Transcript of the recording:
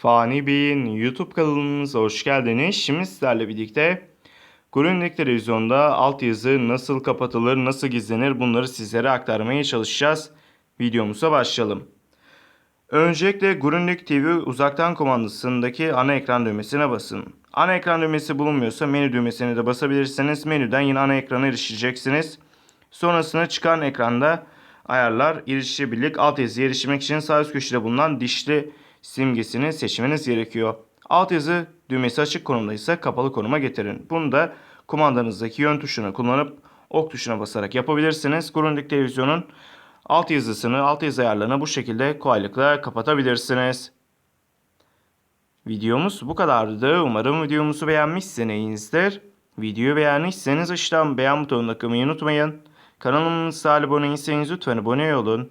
Fani Bey'in YouTube kanalımıza hoş geldiniz. Şimdi sizlerle birlikte Grundig Televizyon'da altyazı nasıl kapatılır, nasıl gizlenir bunları sizlere aktarmaya çalışacağız. Videomuza başlayalım. Öncelikle Grundig TV uzaktan kumandasındaki ana ekran düğmesine basın. Ana ekran düğmesi bulunmuyorsa menü düğmesine de basabilirsiniz. Menüden yine ana ekrana erişeceksiniz. Sonrasında çıkan ekranda ayarlar, erişebilirlik, altyazıya erişmek için sağ üst köşede bulunan dişli simgesini seçmeniz gerekiyor. Altyazı düğmesi açık konumdaysa kapalı konuma getirin. Bunu da kumandanızdaki yön tuşunu kullanıp ok tuşuna basarak yapabilirsiniz. Grundig televizyonun altyazısını, altyazı ayarlarını bu şekilde kolaylıkla kapatabilirsiniz. Videomuz bu kadardı. Umarım videomuzu beğenmişsinizdir. Videoyu beğenmişseniz aşağıdan beğen butonuna tıklamayı unutmayın. Kanalımıza abone değilseniz lütfen abone olun.